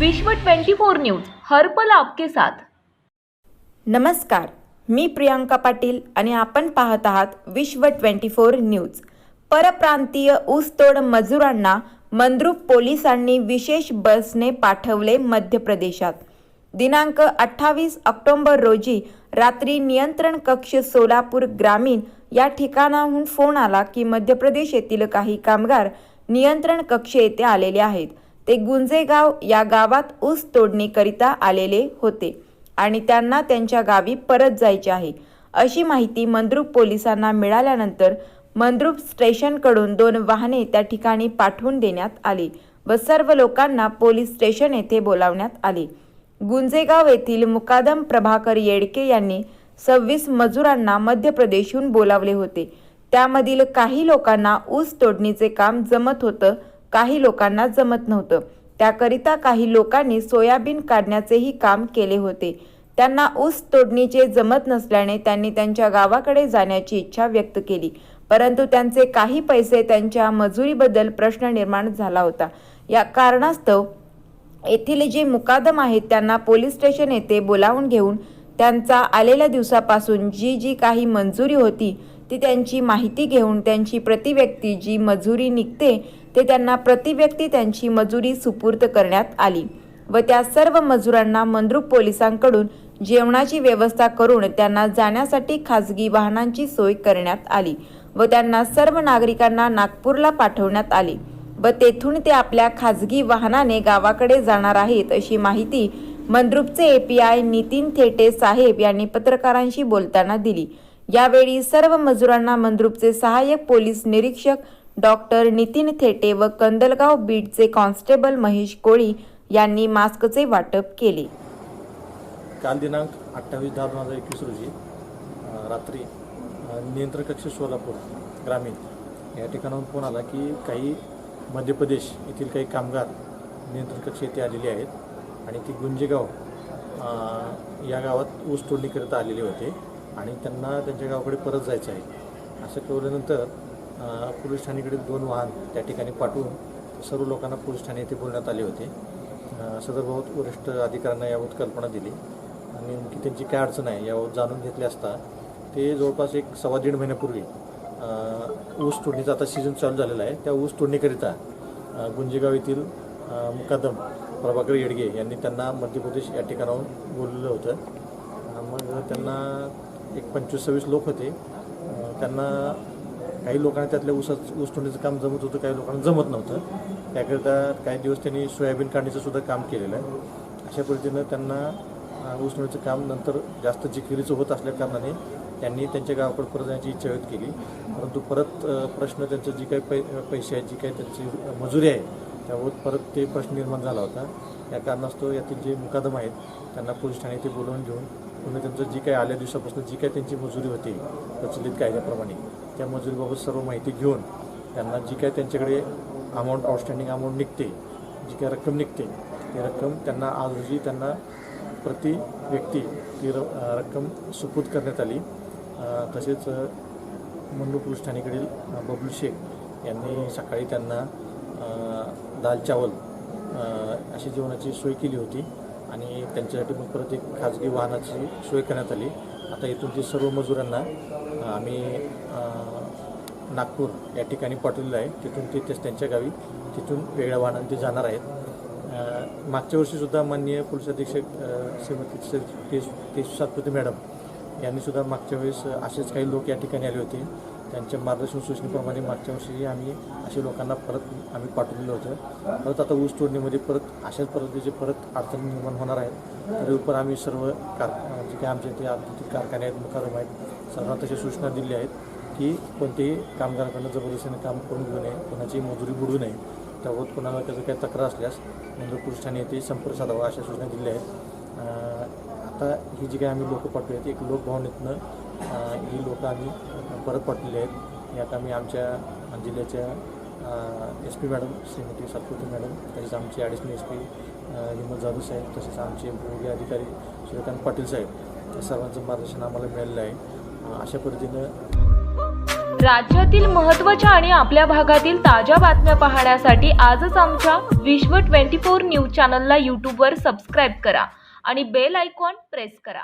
विश्व 24 न्यूज हर्पल आपके साथ. नमस्कार मी प्रियांका पाटील आणि आपण पाहत आहात विश्व ट्वेंटी फोर न्यूज. परप्रांतीय ऊसतोड मजुरांना मंद्रुप पोलिसांनी विशेष बसने पाठवले मध्य प्रदेशात दिनांक अठ्ठावीस ऑक्टोंबर रोजी रात्री नियंत्रण कक्ष सोलापूर ग्रामीण या ठिकाणाहून फोन आला की मध्य प्रदेश येथील काही कामगार नियंत्रण कक्ष येथे आलेले आहेत. ते गुंजेगाव या गावात ऊस तोडणीकरिता आलेले होते आणि त्यांना त्यांच्या गावी परत जायचे आहे. अशी माहिती मंद्रुप पोलिसांना मिळाल्यानंतर मंद्रुप स्टेशनकडून दोन वाहने त्या ठिकाणी पाठवून देण्यात आली व सर्व लोकांना पोलीस स्टेशन येथे बोलावण्यात आले. गुंजेगाव येथील मुकादम प्रभाकर येडके यांनी सव्वीस मजुरांना मध्य प्रदेशहून बोलावले होते. त्यामधील काही लोकांना ऊस तोडणीचे काम जमत होतं काही लोकांना जमत नव्हतं. त्याकरिता काही लोकांनी सोयाबीन काढण्याचेही काम केले होते. त्यांना ऊस तोडणीचे जमत नसल्याने त्यांनी त्यांच्या गावाकडे जाण्याची इच्छा व्यक्त केली. परंतु त्यांचे काही पैसे त्यांच्या मजुरीबद्दल प्रश्न निर्माण झाला होता. या कारणास्तव येथील जे मुकादम आहेत त्यांना पोलीस स्टेशन येथे बोलावून घेऊन त्यांचा आलेल्या दिवसापासून जी जी काही मंजुरी होती ती त्यांची माहिती घेऊन त्यांची प्रतिव्यक्ती जी मजुरी निघते ते त्यांना प्रतिव्यक्ती त्यांची मजुरी सुपूर्द करण्यात आली व त्या सर्व मजुरांना मंद्रुप पोलिसांकडून जेवणाची व्यवस्था करून त्यांना जाण्यासाठी खाजगी वाहनांची सोय करण्यात आली व त्यांना सर्व नागरिकांना नागपूरला पाठवण्यात आले व तेथून ते आपल्या खाजगी वाहनाने गावाकडे जाणार आहेत अशी माहिती मंद्रुपचे एपीआय नितीन थेटे साहेब यांनी पत्रकारांशी बोलताना दिली. यावेळी सर्व मजुरांना मंद्रुपचे सहाय्यक पोलीस निरीक्षक डॉक्टर नितीन थेटे व कंदलगाव बीडचे कॉन्स्टेबल महेश कोळी यांनी मास्कचे वाटप केले. काल दिनांक अठ्ठावीस दहा दोन हजार एकवीस रोजी रात्री नियंत्रण कक्ष सोलापूर ग्रामीण या ठिकाणाहून फोन आला की काही मध्य प्रदेश येथील काही कामगार नियंत्रण कक्ष येथे आलेले आहेत आणि ती गुंजेगाव या गावात ऊस तोडणीकरिता आलेले होते आणि त्यांना त्यांच्या गावाकडे परत जायचं आहे. असं कळवल्यानंतर पोलीस ठाण्याकडे दोन वाहन त्या ठिकाणी पाठवून सर्व लोकांना पोलीस ठाणे येथे बोलण्यात आले होते. सदर सदरबाबत वरिष्ठ अधिकाऱ्यांना याबाबत कल्पना दिली. आणि नेमकी त्यांची काय अडचण आहे याबाबत जाणून घेतले असता ते जवळपास एक सव्वा दीड महिन्यापूर्वी ऊस तोडणीचा आता सीझन चालू झालेला आहे. त्या ऊस तोडणीकरिता गुंजेगाव येथील मुकादम प्रभाकर येडगे यांनी त्यांना मध्य प्रदेश या ठिकाणाहून बोललेलं होतं. मग त्यांना एक पंचवीस सव्वीस लोक होते. त्यांना काही लोकांना त्यातल्या ऊसाच ऊस तोडणीचं काम जमत होतं काही लोकांना जमत नव्हतं. त्याकरिता काही दिवस त्यांनी सोयाबीन काढणीचं सुद्धा काम केलेलं आहे. अशा पद्धतीनं त्यांना अ, ऊस काम नंतर जास्त जिकिरीचं होत असल्या कारणाने त्यांनी त्यांच्या गावाकडे परत जाण्याची इच्छा व्यक्त केली. परंतु परत प्रश्न त्यांचं जी काही पै पैसे आहेत जी काही त्यांची मजुरी आहे त्यावर परत ते प्रश्न निर्माण झाला होता. या कारणास्तव यातील जे मुकादम आहेत त्यांना पोलीस ठाणे ते बोलवून घेऊन पुन्हा त्यांचं जी काही आल्या दिवसापासून जी काही त्यांची मजुरी होती प्रचलित कायद्याप्रमाणे. त्या मजुरीबाबत सर्व माहिती घेऊन त्यांना जी काय त्यांच्याकडे अमाऊंट आउटस्टँडिंग अमाऊंट निघते जी काय रक्कम निघते ती रक्कम त्यांना आज रोजी त्यांना प्रति व्यक्ती ती र रक्कम सुपूत करण्यात आली. तसेच मुंडू मंडू पोलीस ठाणेकडील बबलू शेख यांनी सकाळी त्यांना दाल चावल अशी जेवणाची सोय केली होती. आणि त्यांच्यासाठी मग परत एक खाजगी वाहनाची सोय करण्यात आली. आता इथून ते सर्व मजुरांना आम्ही नागपूर या ठिकाणी पाठवलेलं आहे. तिथून ते तेच त्यांच्या गावी तिथून वेगळ्या वाहनाने ते जाणार आहेत. मागच्या वर्षीसुद्धा माननीय पोलीस अधीक्षक श्रीमती स- तेज सातपती मॅडम यांनीसुद्धा मागच्या वेळेस असेच काही लोक या ठिकाणी आले होते. त्यांच्या मार्गदर्शन सूचनेप्रमाणे मागच्या वर्षी आम्ही असे लोकांना परत आम्ही पाठवलेलं होतं. परत आता ऊस तोडणीमध्ये परत अशाच पद्धतीचे परत अडचणी निर्माण होणार आहेत. तरी पण आम्ही सर्व कार म्हणजे जे काही आमच्या इथे औद्योगिक कारखाने आहेत मुखारम आहेत. सर्वांना तशा सूचना दिल्या आहेत की कोणतेही कामगाराकडनं जबरदस्तीने काम करून घेऊ नये कोणाची मजुरी बुडू नये. त्याबाबत कोणाला त्याचं काही तक्रार असल्यास म्हणजे पोलीस ठाणे येथे संपर्क साधावा अशा सूचना दिल्या आहेत. आता ही जी काही आम्ही लोक पाठवूयात एक लोकभावनेतनं ही लोक आम्ही परत पाठवलेली आहेत. यात आम्ही आमच्या जिल्ह्याच्या S P madam Shrimati Satpute madam तसेच आमचे ॲडिशनल एस पी हिमत जाधव साहेब तसेच आमचे विभागीय अधिकारी श्रीकांत पाटील साहेब या सर्वांचं मार्गदर्शन आम्हाला मिळालेलं आहे. अशा पद्धतीनं राज्यातील महत्त्वाच्या आणि आपल्या भागातील ताज्या बातम्या पाहण्यासाठी आजच आमच्या विश्व ट्वेंटी फोर न्यूज चॅनलला यूट्यूबवर सबस्क्राईब करा आणि बेल आयकॉन प्रेस करा.